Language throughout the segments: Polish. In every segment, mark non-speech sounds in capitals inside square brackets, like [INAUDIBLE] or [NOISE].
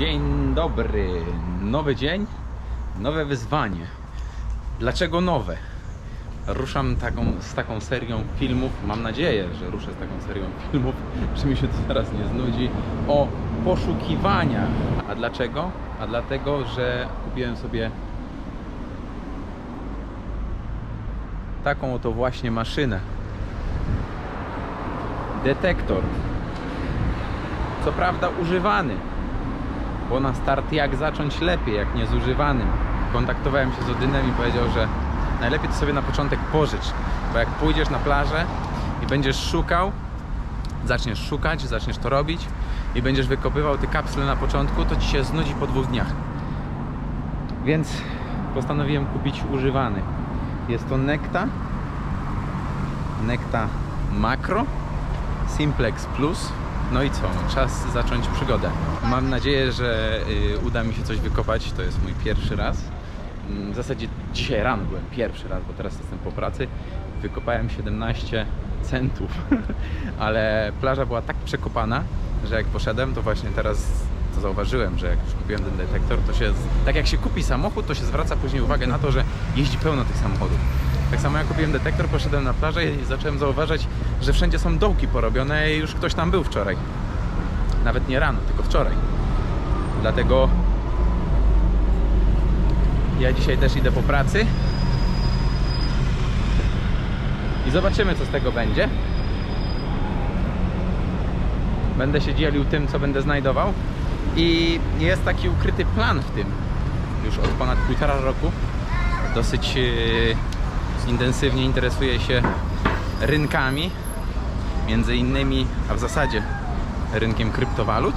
Dzień dobry. Nowy dzień, nowe wyzwanie. Dlaczego nowe? Ruszam taką, z taką serią filmów, mam nadzieję, że ruszę z taką serią [LAUGHS] filmów, że mi się to zaraz nie znudzi, o poszukiwaniach. A dlaczego? A dlatego, że kupiłem sobie taką oto właśnie maszynę. Detektor. Co prawda używany, bo na start jak zacząć lepiej, jak nie z używanym. Kontaktowałem się z Odynem i powiedział, że najlepiej to sobie na początek pożycz, bo jak pójdziesz na plażę i będziesz szukał, zaczniesz szukać, zaczniesz to robić i będziesz wykopywał te kapsle na początku, to ci się znudzi po dwóch dniach. Więc postanowiłem kupić używany. Jest to Nekta. Nekta Macro Simplex Plus. No i co? Czas zacząć przygodę. Mam nadzieję, że y, uda mi się coś wykopać. To jest mój pierwszy raz. Mm, W zasadzie dzisiaj rano byłem pierwszy raz, bo teraz jestem po pracy. Wykopałem 17 centów, [LAUGHS] ale plaża była tak przekopana, że jak poszedłem, to właśnie teraz to zauważyłem, że jak już kupiłem ten detektor, to się, tak jak się kupi samochód, to się zwraca później uwagę na to, że jeździ pełno tych samochodów. Tak samo jak kupiłem detektor, poszedłem na plażę i zacząłem zauważać, że wszędzie są dołki porobione i już ktoś tam był wczoraj. Nawet nie rano, tylko wczoraj. Dlatego ja dzisiaj też idę po pracy. I zobaczymy, co z tego będzie. Będę się dzielił tym, co będę znajdował. I jest taki ukryty plan w tym. Już od ponad półtora roku. Dosyć e, intensywnie interesuję się rynkami. Między innymi, a w zasadzie rynkiem kryptowalut.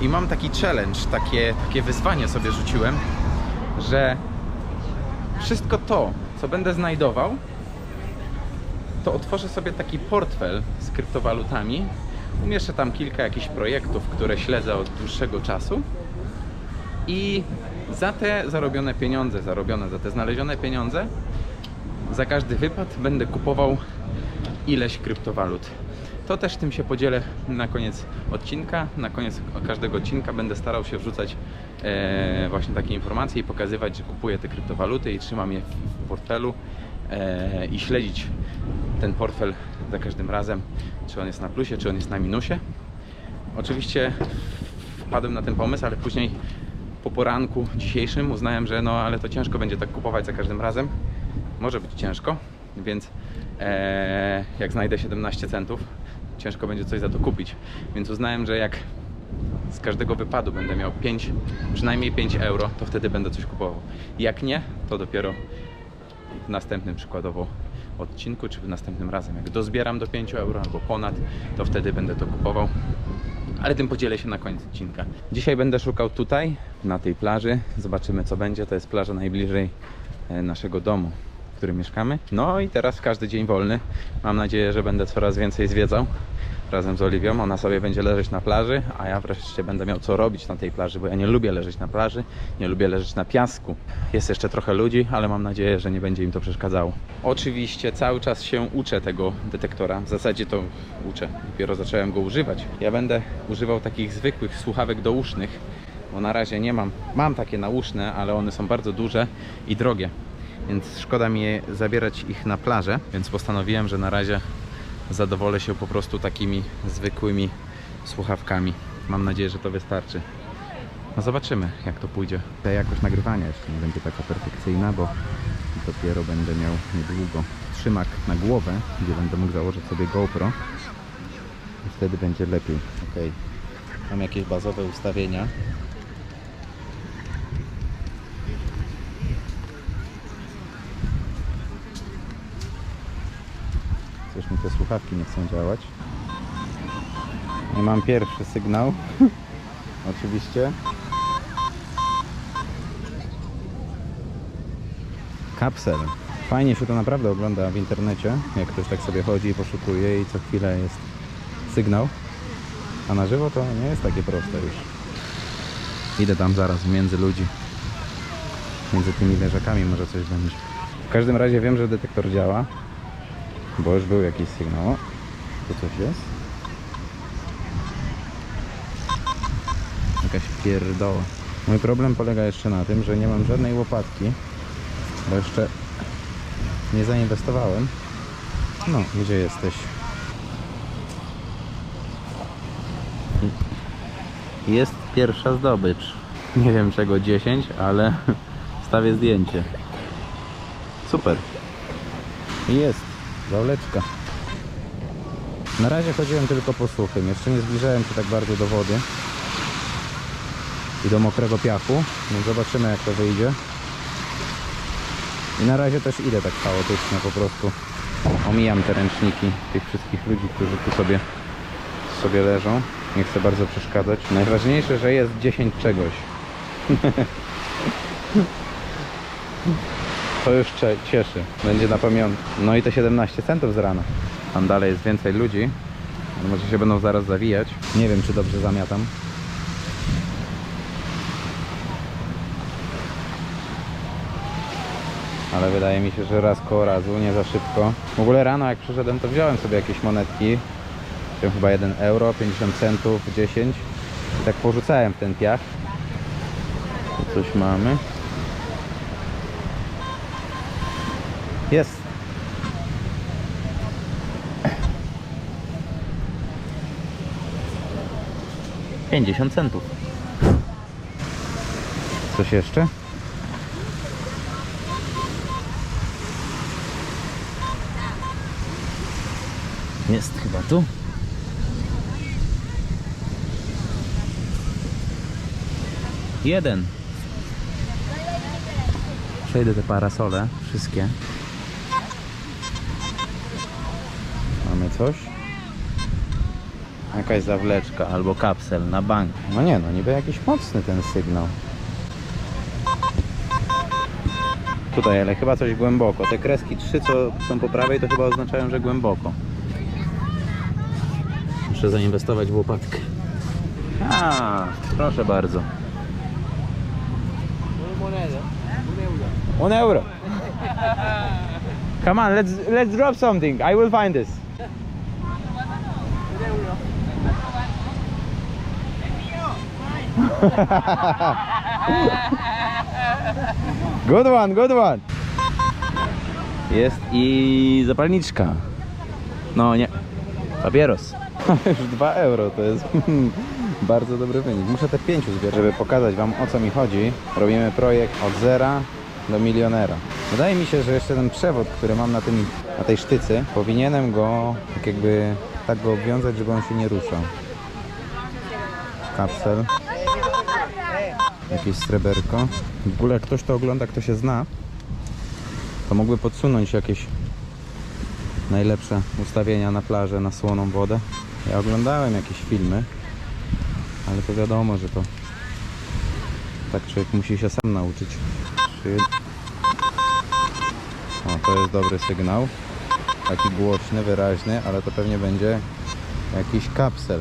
I mam taki challenge, takie, takie wyzwanie sobie rzuciłem, że wszystko to, co będę znajdował, to otworzę sobie taki portfel z kryptowalutami. Umieszczę tam kilka jakichś projektów, które śledzę od dłuższego czasu. I za te zarobione pieniądze, zarobione za te znalezione pieniądze, za każdy wypad będę kupował ileś kryptowalut. To też tym się podzielę na koniec odcinka. Na koniec każdego odcinka będę starał się wrzucać e, właśnie takie informacje i pokazywać, że kupuję te kryptowaluty i trzymam je w, portfelu e, i śledzić ten portfel za każdym razem, czy on jest na plusie, czy on jest na minusie. Oczywiście wpadłem na ten pomysł, ale później po poranku dzisiejszym uznałem, że no ale to ciężko będzie tak kupować za każdym razem. Może być ciężko, więc e, jak znajdę 17 centów, ciężko będzie coś za to kupić. Więc uznałem, że jak z każdego wypadu będę miał 5, przynajmniej 5 euro, to wtedy będę coś kupował. Jak nie, to dopiero w następnym przykładowo odcinku, czy w następnym razem. Jak dozbieram do 5 euro albo ponad, to wtedy będę to kupował. Ale tym podzielę się na koniec odcinka. Dzisiaj będę szukał tutaj, na tej plaży. Zobaczymy co będzie. To jest plaża najbliżej e, naszego domu, którym mieszkamy. No i teraz każdy dzień wolny. Mam nadzieję, że będę coraz więcej zwiedzał razem z Oliwią. Ona sobie będzie leżeć na plaży, a ja wreszcie będę miał co robić na tej plaży, bo ja nie lubię leżeć na plaży, nie lubię leżeć na piasku. Jest jeszcze trochę ludzi, ale mam nadzieję, że nie będzie im to przeszkadzało. Oczywiście cały czas się uczę tego detektora. W zasadzie to uczę. Dopiero zacząłem go używać. Ja będę używał takich zwykłych słuchawek dousznych, bo na razie nie mam. Mam takie nauszne, ale one są bardzo duże i drogie. Więc szkoda mi je zabierać ich na plażę, więc postanowiłem, że na razie zadowolę się po prostu takimi zwykłymi słuchawkami. Mam nadzieję, że to wystarczy. No zobaczymy, jak to pójdzie. Ta jakość nagrywania jeszcze nie będzie taka perfekcyjna, bo dopiero będę miał niedługo trzymak na głowę, gdzie będę mógł założyć sobie GoPro i wtedy będzie lepiej. Ok, mam jakieś bazowe ustawienia. Coś mi te słuchawki nie chcą działać. I mam pierwszy sygnał. [LAUGHS] Oczywiście. Kapsel. Fajnie się to naprawdę ogląda w internecie, jak ktoś tak sobie chodzi i poszukuje i co chwilę jest sygnał. A na żywo to nie jest takie proste już. Idę tam zaraz między ludzi. Między tymi leżakami może coś będzie. W każdym razie wiem, że detektor działa. Bo już był jakiś sygnał. Tu coś jest. Jakaś pierdoła. Mój problem polega jeszcze na tym, że nie mam żadnej łopatki, bo jeszcze nie zainwestowałem. No, gdzie jesteś? Jest pierwsza zdobycz. Nie wiem czego 10, ale [LAUGHS] wstawię zdjęcie. Super. Jest, zawleczka. Na razie chodziłem tylko po suchym. Jeszcze nie zbliżałem się tak bardzo do wody i do mokrego piachu. Zobaczymy jak to wyjdzie. I na razie też idę tak chaotycznie po prostu. Omijam te ręczniki tych wszystkich ludzi, którzy tu sobie, sobie leżą. Nie chcę bardzo przeszkadzać. Najważniejsze, że jest 10 czegoś. [LAUGHS] To już cieszy. Będzie na pamiątkę. No i te 17 centów z rana. Tam dalej jest więcej ludzi. Może się będą zaraz zawijać. Nie wiem, czy dobrze zamiatam. Ale wydaje mi się, że raz koło razu, nie za szybko. W ogóle rano jak przyszedłem, to wziąłem sobie jakieś monetki. Wziąłem chyba 1 euro, 50 centów, 10. I tak porzucałem w ten piach. Coś mamy. Jest. Pięćdziesiąt centów. Coś jeszcze? Jest chyba tu. Jeden. Przejdę te parasole, wszystkie. Mamy coś? Jakaś zawleczka albo kapsel na bank. No nie no, niby jakiś mocny ten sygnał. Tutaj, ale chyba coś głęboko. Te kreski trzy, co są po prawej, to chyba oznaczają, że głęboko. Muszę zainwestować w łopatkę. A, proszę bardzo. Un euro. [LAUGHS] Come on, let's let's drop something. I will find this. [LAUGHS] good one, good one. Jest i zapalniczka. No nie, papieros. [LAUGHS] Już 2 euro to jest [LAUGHS] bardzo dobry wynik. Muszę te 5 zbierać, żeby pokazać Wam o co mi chodzi. Robimy projekt od zera do milionera. Wydaje mi się, że jeszcze ten przewód, który mam na, tym, na tej sztycy, powinienem go tak jakby tak go obwiązać, żeby on się nie ruszał. Kapsel. Jakieś sreberko. W ogóle jak ktoś to ogląda, kto się zna, to mógłby podsunąć jakieś najlepsze ustawienia na plażę, na słoną wodę. Ja oglądałem jakieś filmy, ale to wiadomo, że to tak człowiek musi się sam nauczyć. O, to jest dobry sygnał. Taki głośny, wyraźny, ale to pewnie będzie jakiś kapsel.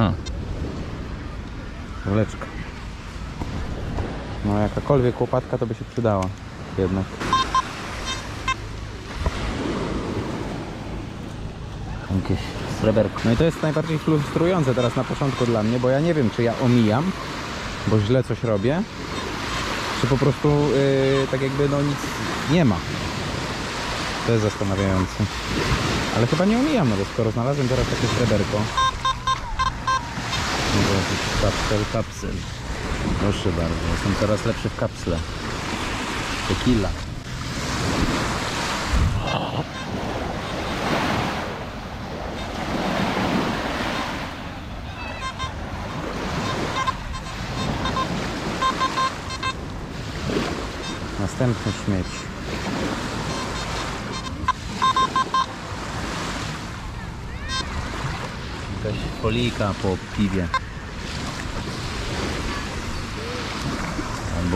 A. Wleczka. No jakakolwiek łopatka to by się przydała jednak. Jakieś sreberko. No i to jest najbardziej frustrujące teraz na początku dla mnie, bo ja nie wiem czy ja omijam, bo źle coś robię, czy po prostu yy, tak jakby no nic nie ma. To jest zastanawiające. Ale chyba nie omijam, no bo skoro znalazłem teraz takie sreberko, kapsel, kapsel. Proszę bardzo, jestem coraz lepszy w kapsle. Tequila. Następny śmieć. Jakaś folika po piwie.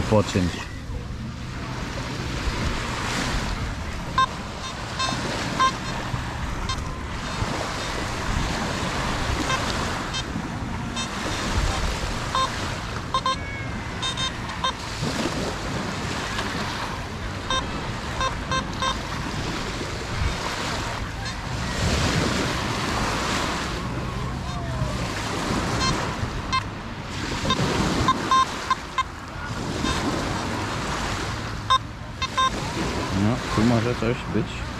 Albo być.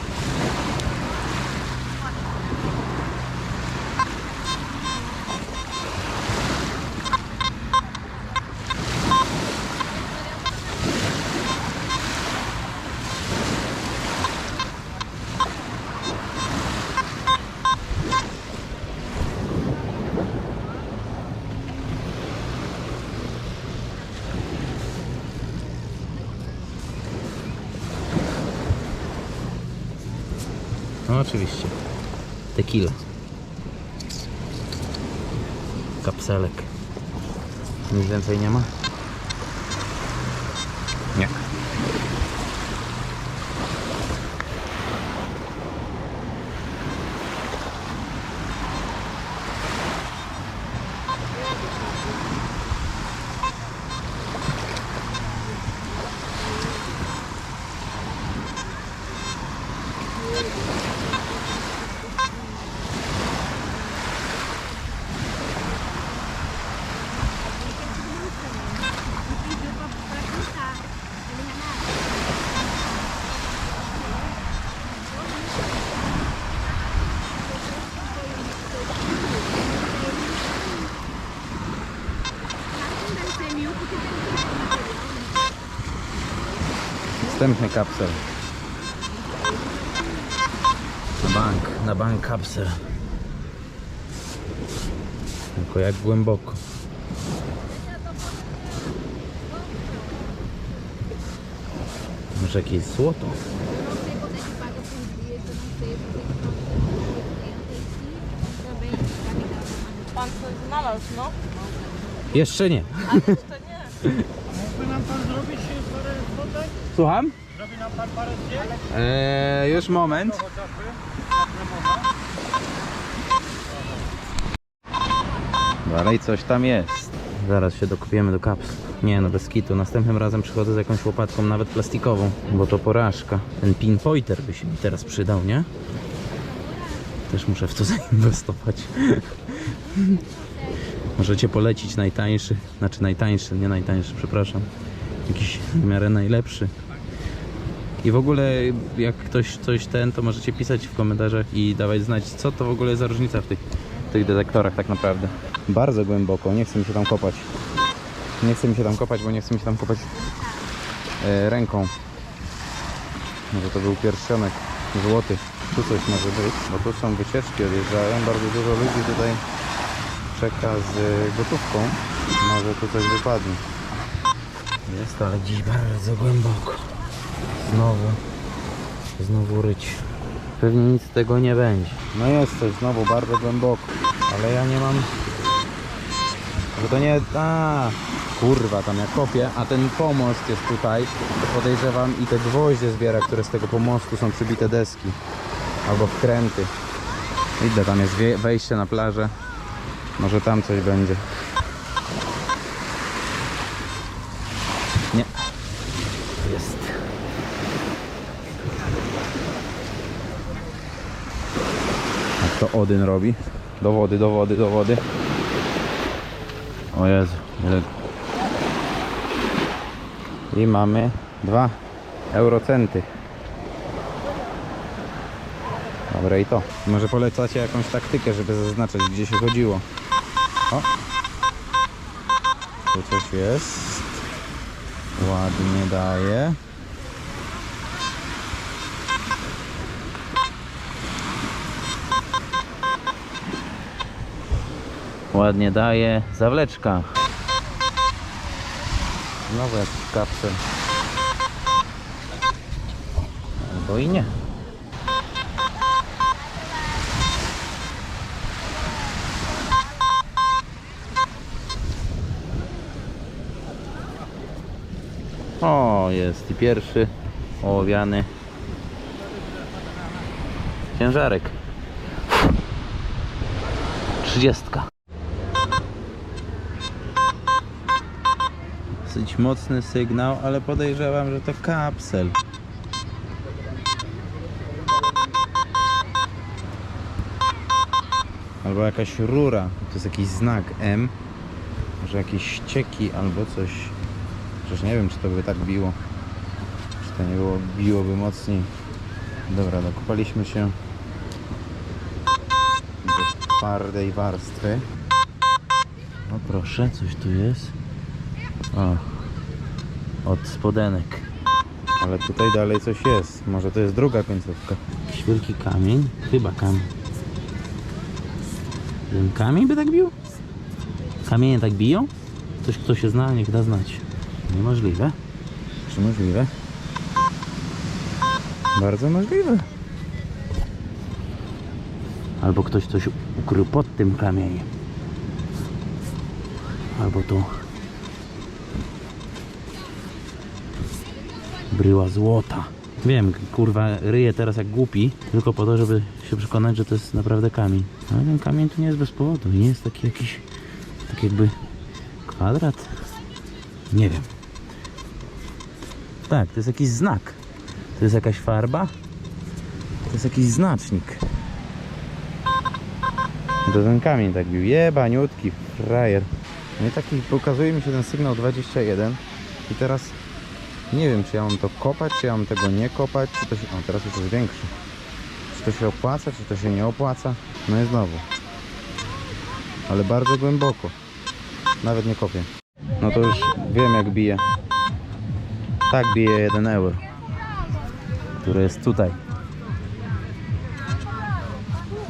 Oczywiście. Tequila. Kapselek. Nic więcej nie ma? Następny kapsel. Na bank, na bank kapsel. Tylko jak głęboko. Może jakieś złoto? Pan coś znalazł, no? Jeszcze nie. To nie. Mógłby nam pan zrobić parę fotek? Słucham? Zrobi nam pan parę zdjęć? Eee, już moment. Dalej coś tam jest. Zaraz się dokupiemy do kaps. Nie no, bez kitu. Następnym razem przychodzę z jakąś łopatką, nawet plastikową, bo to porażka. Ten pinpointer by się mi teraz przydał, nie? Też muszę w to [LAUGHS] zainwestować. Możecie polecić najtańszy, znaczy najtańszy, nie najtańszy, przepraszam. Jakiś w miarę najlepszy. I w ogóle jak ktoś coś ten, to możecie pisać w komentarzach i dawać znać, co to w ogóle jest za różnica w tych, tych detektorach tak naprawdę. Bardzo głęboko, nie chcę mi się tam kopać. Nie chcę mi się tam kopać, bo nie chcę mi się tam kopać e, ręką. Może to był pierścionek złoty. Tu coś może być, bo tu są wycieczki, odjeżdżają. Bardzo dużo ludzi tutaj czeka z gotówką. Może tu coś wypadnie. Jest, ale dziś bardzo głęboko. Znowu, znowu ryć. Pewnie nic z tego nie będzie. No jest coś znowu bardzo głęboko, ale ja nie mam... Że to nie... A, kurwa, tam ja kopię, a ten pomost jest tutaj. To podejrzewam i te gwoździe zbiera, które z tego pomostu są przybite deski. Albo wkręty. Idę, tam jest wejście na plażę. Może tam coś będzie. Nie. Jest. To Odyn robi? Do wody, do wody, do wody. O Jezu, ile... I mamy dwa eurocenty. Dobre i to. Może polecacie jakąś taktykę, żeby zaznaczać gdzie się chodziło. O! Tu coś jest. Ładnie daje. Ładnie daje. Zawleczka. Znowu jakiś kapsel. Albo i nie. O, jest i pierwszy ołowiany ciężarek. Trzydziestka. Dosyć mocny sygnał, ale podejrzewam, że to kapsel. Albo jakaś rura. To jest jakiś znak M. Może jakieś ścieki albo coś. Przecież nie wiem, czy to by tak biło. Czy to nie było, biłoby mocniej. Dobra, dokopaliśmy się do twardej warstwy. O proszę, coś tu jest. Od spodenek. Ale tutaj dalej coś jest. Może to jest druga końcówka. Jakiś wielki kamień. Chyba kamień. Ten kamień by tak bił? Kamienie tak biją? Ktoś, kto się zna, niech da znać. Niemożliwe. Czy możliwe? Bardzo możliwe. Albo ktoś coś ukrył pod tym kamieniem. Albo to bryła złota. Wiem, kurwa, ryję teraz jak głupi, tylko po to, żeby się przekonać, że to jest naprawdę kamień. Ale ten kamień tu nie jest bez powodu. Nie jest taki jakiś, tak jakby kwadrat. Nie wiem. Tak, to jest jakiś znak. To jest jakaś farba. To jest jakiś znacznik. To ten kamień tak bił. Jebaniutki, frajer. No i taki pokazuje mi się ten sygnał 21 i teraz nie wiem, czy ja mam to kopać, czy ja mam tego nie kopać, czy to się... O, teraz już jest większy. Czy to się opłaca, czy to się nie opłaca? No i znowu. Ale bardzo głęboko. Nawet nie kopię. No to już wiem jak bije. Tak bije 1 euro. Który jest tutaj.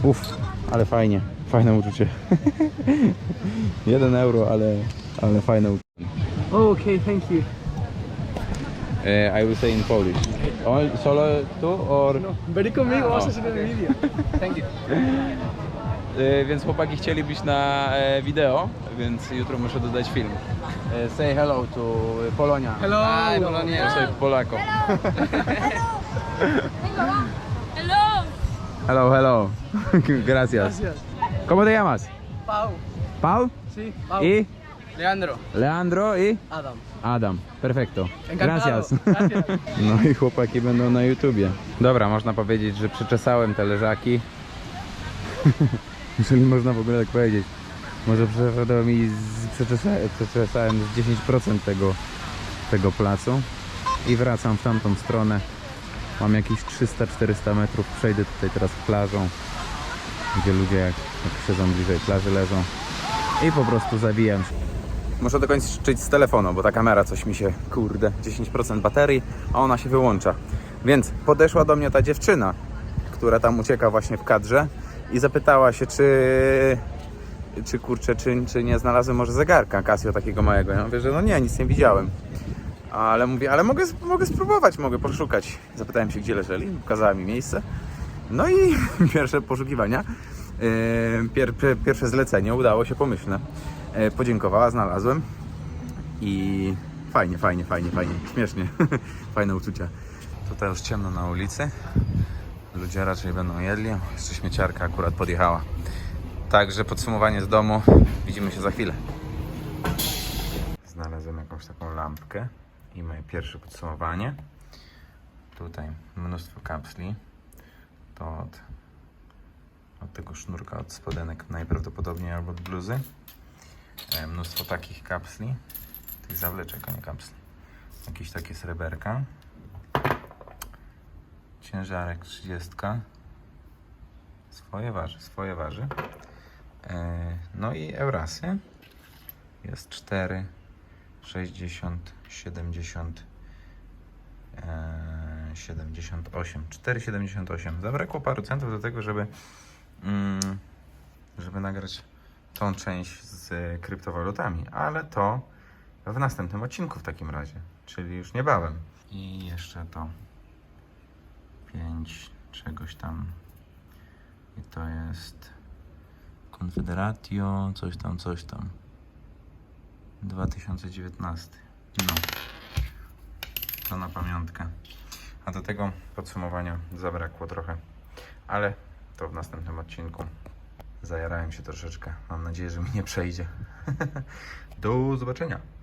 Uff, ale fajnie. Fajne uczucie. [LAUGHS] 1 euro, ale, ale fajne uczucie. Okay, thank you. Uh, I will say in Polish. All, solo tu or... Very conmigo, vas a hacer el vídeo. Thank you. E, [LAUGHS] więc chłopaki chcieli być na e, wideo, więc jutro muszę dodać film. E, say hello to Polonia. Hello. Hi, Polonia. Soy Polako. Hello! Hello, hello. [LAUGHS] Gracias. Gracias. ¿Cómo te llamas? Pau. Paul Sí, Pau. y Leandro. Leandro y Adam. Adam. Perfecto. Encantado. Gracias. Gracias. [LAUGHS] No i chłopaki będą na YouTubie. Dobra, można powiedzieć, że przeczesałem te leżaki. [LAUGHS] Jeżeli można w ogóle tak powiedzieć. Może przeszedłem i przeczesałem, przeczesałem z 10% tego, tego placu. I wracam w tamtą stronę. Mam jakieś 300-400 metrów. Przejdę tutaj teraz plażą, gdzie ludzie jak, jak siedzą bliżej plaży leżą. I po prostu zawijam się. Muszę dokończyć z telefonu, bo ta kamera coś mi się, kurde, 10% baterii, a ona się wyłącza. Więc podeszła do mnie ta dziewczyna, która tam ucieka właśnie w kadrze i zapytała się, czy, czy kurczę, czy, czy nie znalazłem może zegarka Casio takiego małego. Ja mówię, że no nie, nic nie widziałem. Ale mówię, ale mogę, mogę spróbować, mogę poszukać. Zapytałem się, gdzie leżeli, pokazała mi miejsce. No i [LAUGHS] pierwsze poszukiwania, yy, pier, pier, pierwsze zlecenie udało się pomyślne. Yy, Podziękowała, znalazłem i fajnie, fajnie, fajnie, fajnie, śmiesznie, [LAUGHS] fajne uczucia. Tutaj już ciemno na ulicy, ludzie raczej będą jedli, jeszcze śmieciarka akurat podjechała. Także podsumowanie z domu, widzimy się za chwilę. Znalazłem jakąś taką lampkę i moje pierwsze podsumowanie. Tutaj mnóstwo kapsli. To od, od tego sznurka, od spodenek najprawdopodobniej albo od bluzy. Mnóstwo takich kapsli, tych zawleczek, a nie kapsli. Jakieś takie sreberka. Ciężarek 30. Swoje waży, swoje waży. E, no i Eurasy. Jest 4, 60, 70, e, 78. 4,78. Zabrakło paru centów do tego, żeby, mm, żeby nagrać tą część z kryptowalutami, ale to w następnym odcinku w takim razie, czyli już niebawem. I jeszcze to 5 czegoś tam. I to jest Confederatio, coś tam, coś tam. 2019. No. To na pamiątkę. A do tego podsumowania zabrakło trochę. Ale to w następnym odcinku. Zajarałem się troszeczkę. Mam nadzieję, że mi nie przejdzie. [LAUGHS] Do zobaczenia.